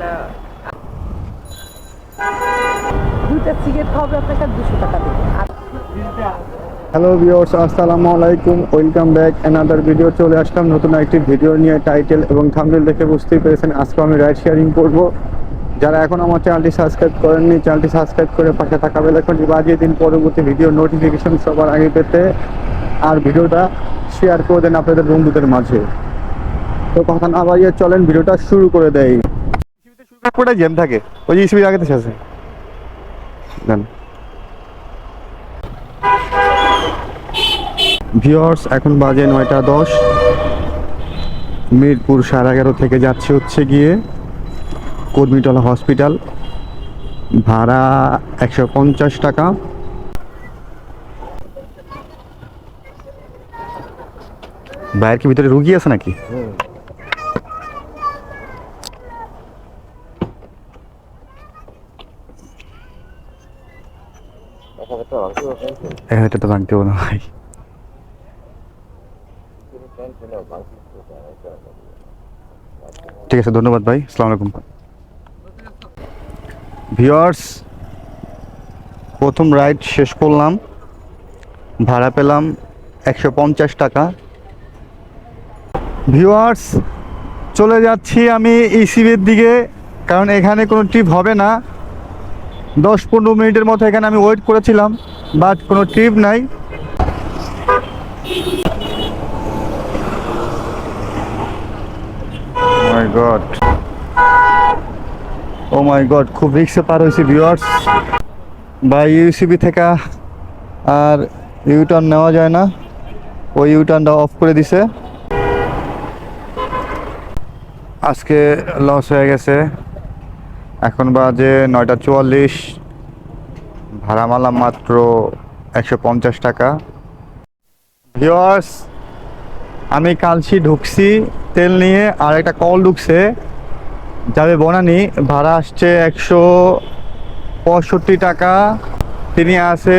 তাহলে দুইটা সিগারেট খাওয়াবে আপনাকে দুশো টাকা দেবে। হ্যালো ভিউয়ার্স আসসালামু আলাইকুম। ওয়েলকাম ব্যাক অ্যানাদার ভিডিও চলে আসলাম। নতুন একটি ভিডিও নিয়ে টাইটেল এবং থাম্বনেল দেখে বুঝতেই পেরেছেন আজকে আমি রাইড শেয়ারিং করব। যারা এখন আমার চ্যানেলটি সাবস্ক্রাইব করেননি চ্যানেলটি সাবস্ক্রাইব করে পাশে থাকা বেলাকনটি বাজিয়ে দিন। পরবর্তী ভিডিও নোটিফিকেশন সবার আগে পেতে আর ভিডিওটা শেয়ার করে দেন আপনাদের বন্ধুদের মাঝে। তো কথা না বাজিয়ে চলেন ভিডিওটা শুরু করে দেয় পুরোটা জ্যাম থাকে। ওই যে ইসবি আগে আছে। দেন ভিওর্স এখন বাজে নয়টা দশ। মিরপুর সাড়ে এগারো থেকে যাচ্ছে হচ্ছে গিয়ে কর্মীটলা হসপিটাল ভাড়া একশো পঞ্চাশ টাকা। বাইরের কি ভিতরে রুগী আছে নাকি? এটা তো ভাঙতে না ভাই। ঠিক আছে, ধন্যবাদ ভাই। আসসালামু আলাইকুম। ভিওয়ার্স প্রথম রাইড শেষ করলাম। ভাড়া পেলাম একশো পঞ্চাশ টাকা। ভিওয়ার্স চলে যাচ্ছি আমি ইসিবির দিকে, কারণ এখানে কোনো ট্রিপ হবে না। দশ পনেরো মিনিটের মতো এখানে আমি ওয়েট করেছিলাম। বাট কোনো ট্রিপ নাই। মাই গড ও মাই গড খুব রিক্সে পার হয়েছে ভিউয়ার্স বা ইউসিবি থেকে আর ইউটার্ন নেওয়া যায় না। ওই ইউটার্নটা অফ করে দিছে। আজকে লস হয়ে গেছে। এখন বাজে নয়টা চুয়াল্লিশ। ভাড়া মালাম মাত্র একশো পঞ্চাশ টাকা। ভিওয়ার্স আমি কালসি ঢুকছি, তেল নিয়ে, আর একটা কল ঢুকছে। যাবে বনানি, ভাড়া আসছে একশো পঁয়ষট্টি টাকা। তিনি আছে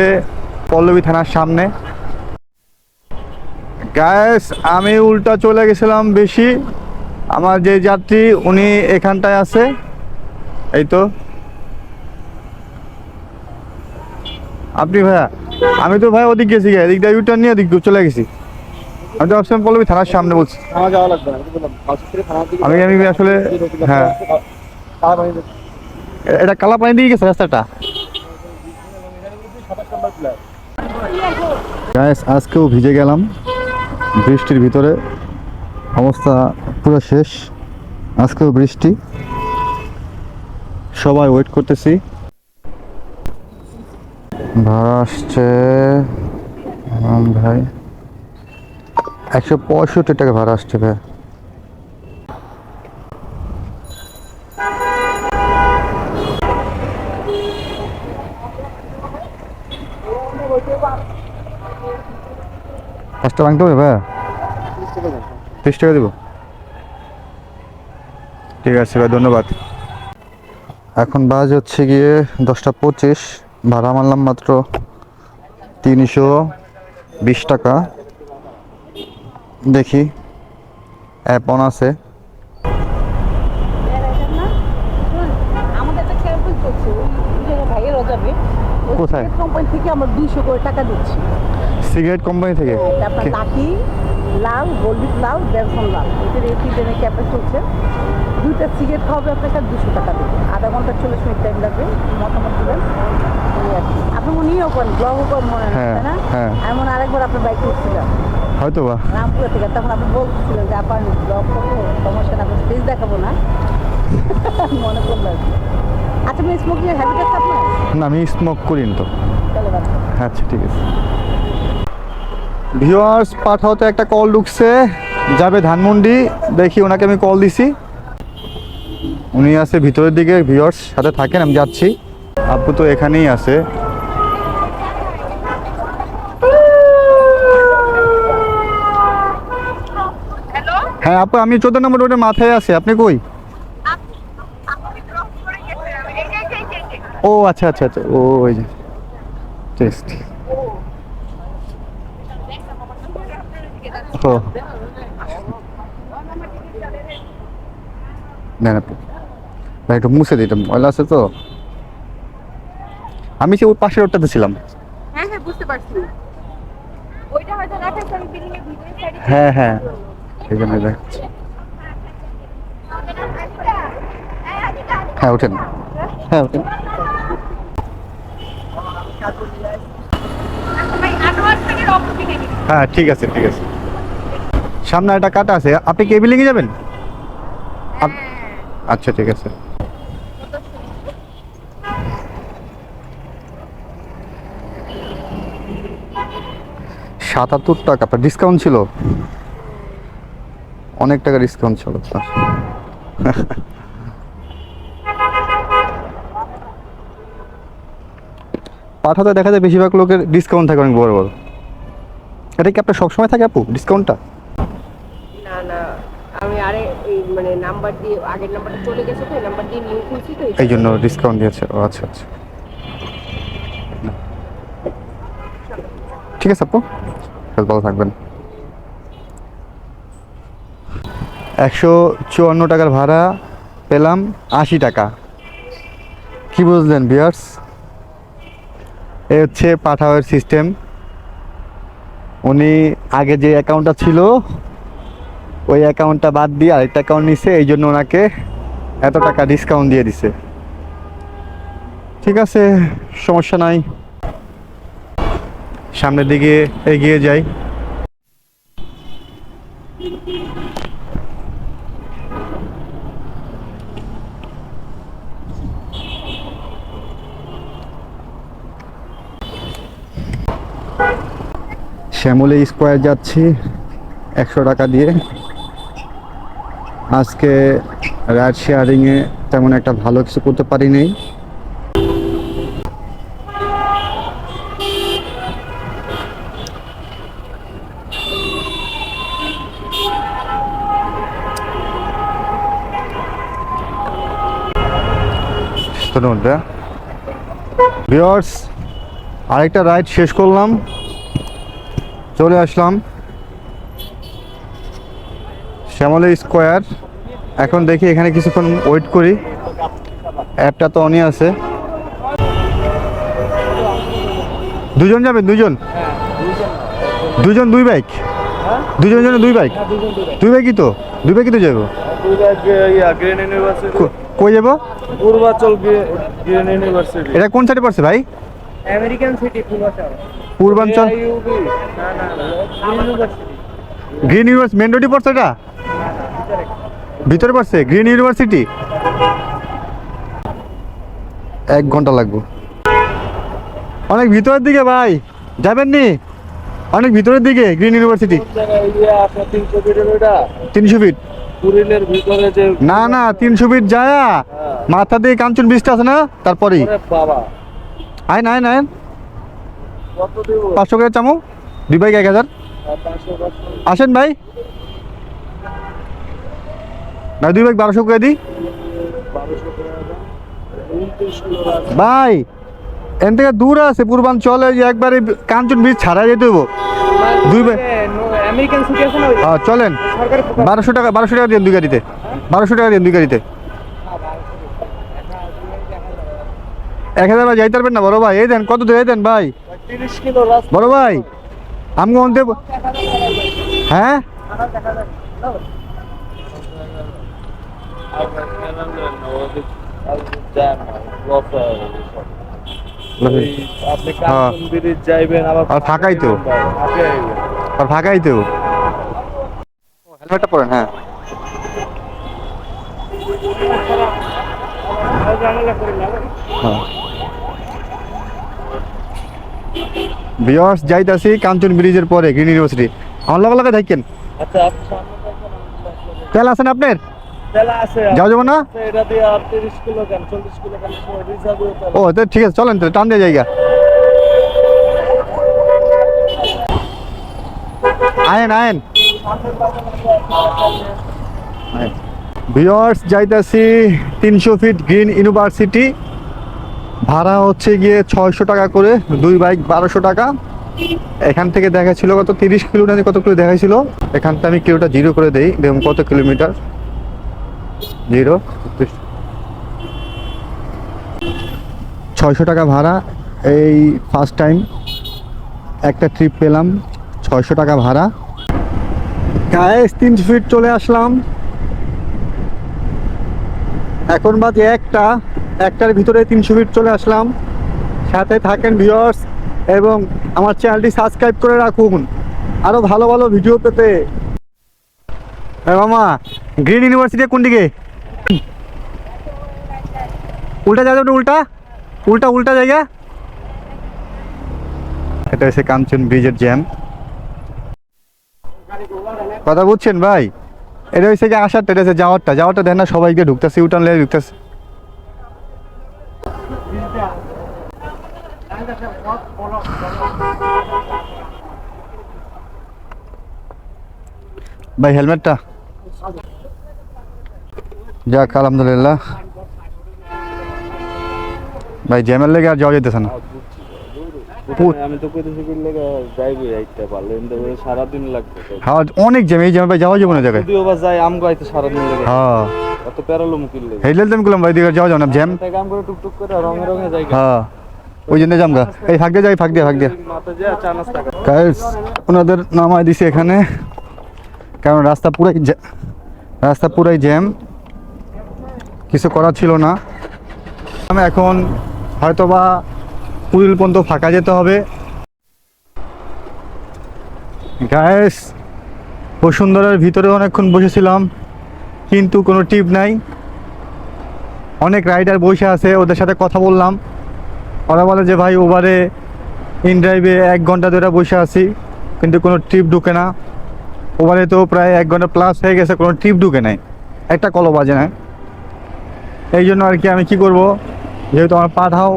পল্লবী থানার সামনে। গ্যাস আমি উল্টা চলে গেছিলাম বেশি। আমার যে যাত্রী, উনি এখানটায় আছে। এই তো। আপনি ভাইয়া আমি তো ভাই ওদিক গেছি এদিক দিয়ে ইউটার্ন নিয়ে ওদিক চলে গেছি। আমি তো ভাবছিলাম পল্লবী থানার সামনে বলছি। থানা যাওয়া লাগবে আমি বললাম হসপিটালে থানার আমি আমি আসলে হ্যাঁ। এটা কালা পানি দিয়ে গেছে রাস্তাটা? গ্যাস আজকেও ভিজে গেলাম। বৃষ্টির ভিতরে। অবস্থা পুরো শেষ। আজকেও বৃষ্টি। সবাই ওয়েট করতেছি। ভাড়া আসছে ভাই। একশো পঁয়ষট্টি টাকা ভাড়া আসছে, ভাই। পাঁচটা ভাঙতে হবে, ভাই? ত্রিশ টাকা দেবো। ঠিক আছে, ভাই, ধন্যবাদ। এখন বাজ হচ্ছে গিয়ে দশটা পঁচিশ। ভাড়া মারলাম মাত্র তিনশো বিশ টাকা। দেখি অ্যাপন আছে। কোথায়? কোম্পানি থেকে আমরা দুইশো করে টাকা দিচ্ছি। সিগারেট কোম্পানি থেকে? তারপর কি- লাকি লাল গোল্ডিট লাল ব্যানসন লাল। এটার এই তিনজনের ক্যাম্পেইন চলছে দুইটা সিগারেট খাওয়াবে আপনাকে দুশো টাকা দেবে। আধা ঘণ্টা চল্লিশ মিনিট টাইম লাগবে মতামত দেবেন এই আর কি। আপনি মনে নিয়েও করেন ব্লগও করেন মনে হ্যাঁ, না? হ্যাঁ। আমি মনে আরেকবার আপনার বাইক উঠছিলাম। হয়তো বা। রামপুরা থেকে তখন আপনি বলছিলেন যে আপনার ব্লগ করব সমস্যা না আপনার ফেস দেখাবো না। মনে আচ্ছা আপনি স্মোকিং এর হ্যাবিট আছে আপনার? না আমি স্মোক করি না তো। আচ্ছা ঠিক আছে। পাঠাওতে একটা কল ঢুকছে। যাবে ধানমন্ডি দেখি ওনাকে আমি কল দিছি। উনি আছে ভিতরের দিকে ভিওয়ার্স সাথে থাকেন আমি যাচ্ছি। আপু তো এখানেই আছে। হ্যাঁ আপু আমি চোদ্দ নম্বর রোডের মাথায় আছি। আপনি কই? ও আচ্ছা আচ্ছা আচ্ছা। ও ওই যে। টেস্ট ও নেন আপু। ভাই একটু মুছে দিই ময়লা আছে তো। আমি সে ওই পাশের রোডটাতে ছিলাম। হ্যাঁ হ্যাঁ বুঝতে পারছি। ওইটা হয়তো দেখাচ্ছে বিল্ডিং এর ভিতরে হ্যাঁ হ্যাঁ। হ্যাঁ ওঠেন। হ্যাঁ ওঠেন। হ্যাঁ ঠিক আছে ঠিক আছে। সামনে একটা কাটা আছে। আপনি কি বিল্ডিংয়ে যাবেন? আচ্ছা ঠিক আছে। সাতাত্তর টাকা ডিসকাউন্ট ছিল? অনেক টাকা ডিসকাউন্ট ছিল আপনার পাঠাতে দেখা যায় বেশিরভাগ লোকের ডিসকাউন্ট থাকে অনেক বড় বড়। এটা কি আপনার সবসময় থাকে আপু ডিসকাউন্টটা না না আমি আরে এই মানে নাম্বার দিয়ে আগের নাম্বারটা চলে গেছে তো নাম্বার দিয়ে নিউ খুলছি তো। এই জন্য ডিসকাউন্ট দিয়েছে ও আচ্ছা আচ্ছা। ঠিক আছে আপু ভালো থাকবেন। একশো চুয়ান্ন টাকার ভাড়া পেলাম আশি টাকা। কি বুঝলেন বিয়ার্স এ হচ্ছে পাঠাওয়ের সিস্টেম উনি আগে যে অ্যাকাউন্টটা ছিল, ওই অ্যাকাউন্টটা বাদ দিয়ে আরেকটা অ্যাকাউন্ট নিছে, এই জন্য ওনাকে এত টাকা ডিসকাউন্ট দিয়ে দিছে। ঠিক আছে, সমস্যা নাই। সামনের দিকে এগিয়ে যাই। শ্যামলী স্কোয়ার যাচ্ছি একশো টাকা দিয়ে। আজকে রাইড শেয়ারিংয়ে তেমন একটা ভালো কিছু করতে পারি ভিওর্স আরেকটা রাইড শেষ করলাম। চলে আসলাম। শ্যামলী স্কোয়ার। এখন দেখি এখানে কিছুক্ষণ ওয়েট করি। অ্যাপটা তো অনই আছে। দুজন যাবে দুজন? দুজন দুই বাইক দুজন জন্য দুই বাইক দুই বাইকই তো? দুই বাইকই তো যাব গ্রিন ইউনিভার্সিটি কই যাব? পূর্বাচল গ্রিন ইউনিভার্সিটি এটা কোন সাইডে পড়ছে ভাই? American City Purbachal. Purbanchal? Green University main রোডই পড়ছে এটা? ভিতরে পড়ছে গ্রিন ইউনিভার্সিটি এক ঘণ্টা লাগবে। অনেক ভিতরের দিকে ভাই যাবেন নি? অনেক ভিতরের দিকে গ্রিন ইউনিভার্সিটি তিনশো ফিট কুড়িলের ভিতরে যে না না তিনশো ফিট যায় মাথা দিয়ে কাঞ্চন বৃষ্টি আছে না তারপরেই। ওরে বাবা। আয় না আয় না আয়। কত দিব পাঁচশো করে চামো দুই বাইক এক হাজার। আসেন ভাই। ভাই দুই বাইক বারোশো করে দিই। ভাই এন থেকে দূর আছে পূর্বাঞ্চলে একবারে কাঞ্চন বীজ ছাড়া যেতে হব দুই আছে হ্যাঁ, চলেন। বারোশো টাকা বারোশো টাকা দিন দুই গাড়িতে। বারোশো টাকা দিন দুই গাড়িতে। এক হাজার ভাই যাইতে পারবেন না বড় ভাই। এই দেন কত দিয়ে দেন ভাই। বড় ভাই আমি অন্তে হ্যাঁ? আপনি যাইবেন আবার আর ফাঁকাই তো। আর ফাঁকাই তো। হেলমেটটা পরেন হ্যাঁ। বিয়ার্স যাইতাছি কাঞ্চন ব্রিজের পরে গ্রিন ইউনিভার্সিটি আমার লগে লগে থাকেন। আচ্ছা থাকবেন, তেল আছেন আপনার? যাও যাব না? রিজার্ভ ও তো ঠিক আছে চলেন তাহলে টান দিয়ে জায়গা। আয়েন আয়েন। ভিওয়ার্স যাইতাছি তিনশো ফিট গ্রিন ইউনিভার্সিটি ভাড়া হচ্ছে গিয়ে ছয়শো টাকা করে, দুই বাইক বারোশো টাকা। এখান থেকে দেখাচ্ছিল কত? তিরিশ কিলোমিটার কত কিলো দেখাইছিল? এখান থেকে আমি কিলোটা জিরো করে দেই, দেখুন কত কিলোমিটার। জিরো ছয়শো টাকা ভাড়া, এই ফার্স্ট টাইম একটা ট্রিপ পেলাম, ছয়শো টাকা ভাড়া। গায়েস তিনশো ফিট চলে আসলাম। এখন বাজে একটা। একটার ভিতরে তিনশো ফিট চলে আসলাম। সাথে থাকেন ভিউয়ার্স এবং আমার চ্যানেলটি সাবস্ক্রাইব করে রাখুন। আরও ভালো ভালো ভিডিও পেতে। মামা গ্রিন ইউনিভার্সিটি কোন দিকে উল্টা জায়গা উল্টা। উল্টা উল্টা জায়গা। এটা হচ্ছে কাঞ্চন ব্রিজের জ্যাম কথা বুঝছেন ভাই? এটা হচ্ছে কি আসারটা এটা যাওয়ারটা। যাওয়ারটা দেন না, সবাইকে ঢুকতেছে ইউটার্ন লেগে ঢুকতেছে। ভাই হেলমেটটা? যাক আলহামদুলিল্লাহ। ভাই জ্যামের লেগে আর যাওয়া যেতেছে না। হ্যাঁ অনেক জ্যাম এই জ্যামে ভাই যাওয়া যাবে না জায়গায়। হ্যাঁ। প্যারালো মুকিল লেগে? তো ভাই যাওয়া যাবে না জ্যাম। তাই কাম করে টুকটুক করে রঙে রঙে যাই হ্যাঁ। ওই জন্য জামগা এই ফাঁক দিয়ে যাই ফাঁক দিয়ে ফাঁক দিয়ে। গাইস ওনাদের নামায় দিছে এখানে। কারণ রাস্তা পুরাই রাস্তা পুরাই জ্যাম। কিছু করার ছিল না। আমি এখন হয়তোবা পুরিল পর্যন্ত ফাঁকা যেতে হবে। গায়েস বসুন্ধরার ভিতরে অনেকক্ষণ বসেছিলাম, কিন্তু কোনো টিপ নাই। অনেক রাইডার বসে আছে, ওদের সাথে কথা বললাম। ওরা বলে যে, ভাই ওভারে ইন ড্রাইভে এক ঘণ্টা ধরে বসে আছি, কিন্তু কোনো ট্রিপ ঢুকে না। ওভারে তো প্রায় এক ঘণ্টা প্লাস হয়ে গেছে, কোনো ট্রিপ ঢুকে নাই। একটা কলও বাজে না। এই জন্য আর কি আমি কি করব? যেহেতু আমার পাঠাও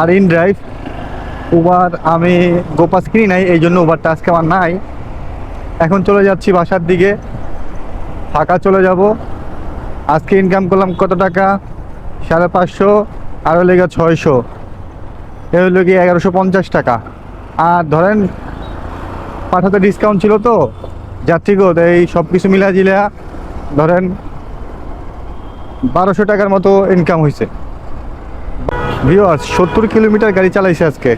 আর ইন ড্রাইভ উবার আমি গোপাস কিনি নাই, এই জন্য উবারটা আজকে আমার নাই। এখন চলে যাচ্ছি বাসার দিকে। ফাঁকা চলে যাব। আজকে ইনকাম করলাম কত টাকা? সাড়ে পাঁচশো আরও লেগে ছয়শো। এ হলো কি এগারোশো পঞ্চাশ টাকা। আর ধরেন, পাঠাতে ডিসকাউন্ট ছিল তো যাত্রীগত এই সব কিছু মিলা জিলা ধরেন বারোশো টাকার মতো ইনকাম হয়েছে ভিওয়ার্স সত্তর কিলোমিটার গাড়ি চালাইছে আজকে।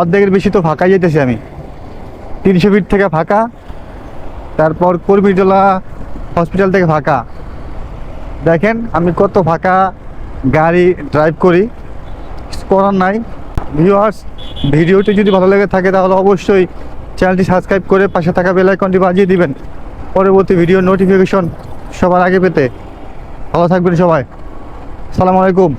অর্ধেকের বেশি তো ফাঁকা যেতেছি আমি। তিনশো ফিট থেকে ফাঁকা, তারপর কর্মীটোলা হসপিটাল থেকে ফাঁকা। দেখেন আমি কত ফাঁকা গাড়ি ড্রাইভ করি করার নাই। ভিউয়ার্স ভিডিওটি যদি ভালো লেগে থাকে তাহলে অবশ্যই চ্যানেলটি সাবস্ক্রাইব করে পাশে থাকা বেলাইকনটি বাজিয়ে দিবেন। পরবর্তী ভিডিও নোটিফিকেশন সবার আগে পেতে। ভালো থাকবেন সবাই। সালাম আলাইকুম।